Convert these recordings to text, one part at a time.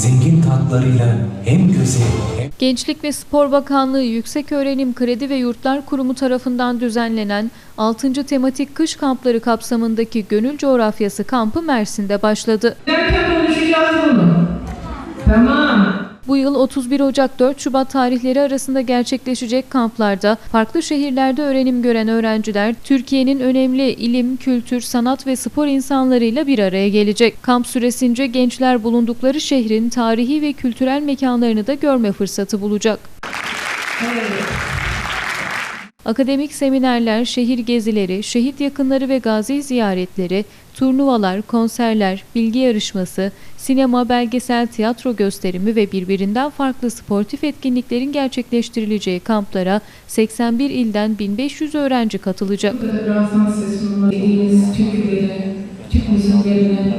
zengin tatlarıyla hem göze hem Gençlik ve Spor Bakanlığı Yükseköğrenim Kredi ve Yurtlar Kurumu tarafından düzenlenen 6. tematik kış kampları kapsamındaki Gönül Coğrafyası kampı Mersin'de başladı. Derken konuşacağız bunu. Tamam. Bu yıl 31 Ocak 4 Şubat tarihleri arasında gerçekleşecek kamplarda farklı şehirlerde öğrenim gören öğrenciler Türkiye'nin önemli ilim, kültür, sanat ve spor insanlarıyla bir araya gelecek. Kamp süresince gençler bulundukları şehrin tarihi ve kültürel mekanlarını da görme fırsatı bulacak. Akademik seminerler, şehir gezileri, şehit yakınları ve gazi ziyaretleri, turnuvalar, konserler, bilgi yarışması, sinema, belgesel, tiyatro gösterimi ve birbirinden farklı sportif etkinliklerin gerçekleştirileceği kamplara 81 ilden 1500 öğrenci katılacak. Bu kadar rahatsız sesini dediğiniz türküleri, Türk müziklerini,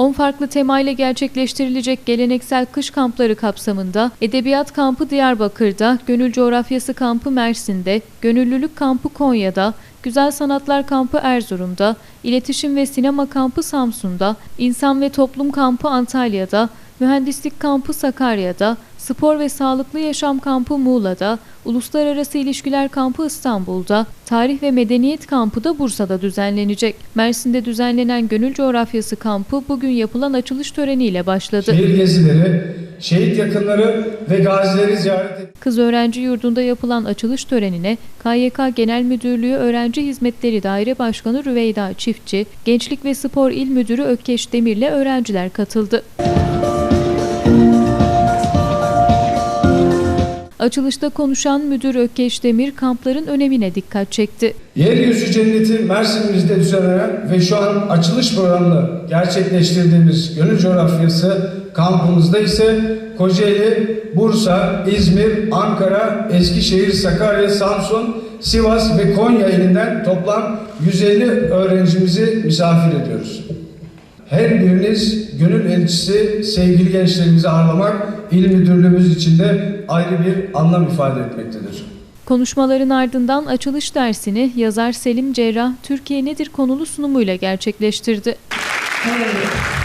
10 farklı temayla gerçekleştirilecek geleneksel kış kampları kapsamında Edebiyat Kampı Diyarbakır'da, Gönül Coğrafyası Kampı Mersin'de, Gönüllülük Kampı Konya'da, Güzel Sanatlar Kampı Erzurum'da, İletişim ve Sinema Kampı Samsun'da, İnsan ve Toplum Kampı Antalya'da, Mühendislik Kampı Sakarya'da, Spor ve Sağlıklı Yaşam Kampı Muğla'da, Uluslararası İlişkiler Kampı İstanbul'da, Tarih ve Medeniyet Kampı da Bursa'da düzenlenecek. Mersin'de düzenlenen Gönül Coğrafyası Kampı bugün yapılan açılış töreniyle başladı. Şehir gezileri, şehit yakınları ve gazileri ziyaret et. Kız Öğrenci Yurdu'nda yapılan açılış törenine KYK Genel Müdürlüğü Öğrenci Hizmetleri Daire Başkanı Rüveyda Çiftçi, Gençlik ve Spor İl Müdürü Ökkeş Demir'le öğrenciler katıldı. Açılışta konuşan Müdür Ökkeş Demir kampların önemine dikkat çekti. Yeryüzü cenneti Mersin'imizde düzenlenen ve şu an açılış programını gerçekleştirdiğimiz Gönül Coğrafyası kampımızda ise Kocaeli, Bursa, İzmir, Ankara, Eskişehir, Sakarya, Samsun, Sivas ve Konya ilinden toplam 150 öğrencimizi misafir ediyoruz. Her biriniz gönül elçisi sevgili gençlerimizi ağırlamak il müdürlüğümüz için de ayrı bir anlam ifade etmektedir. Konuşmaların ardından açılış dersini yazar Selim Cerrah Türkiye Nedir konulu sunumuyla gerçekleştirdi. evet.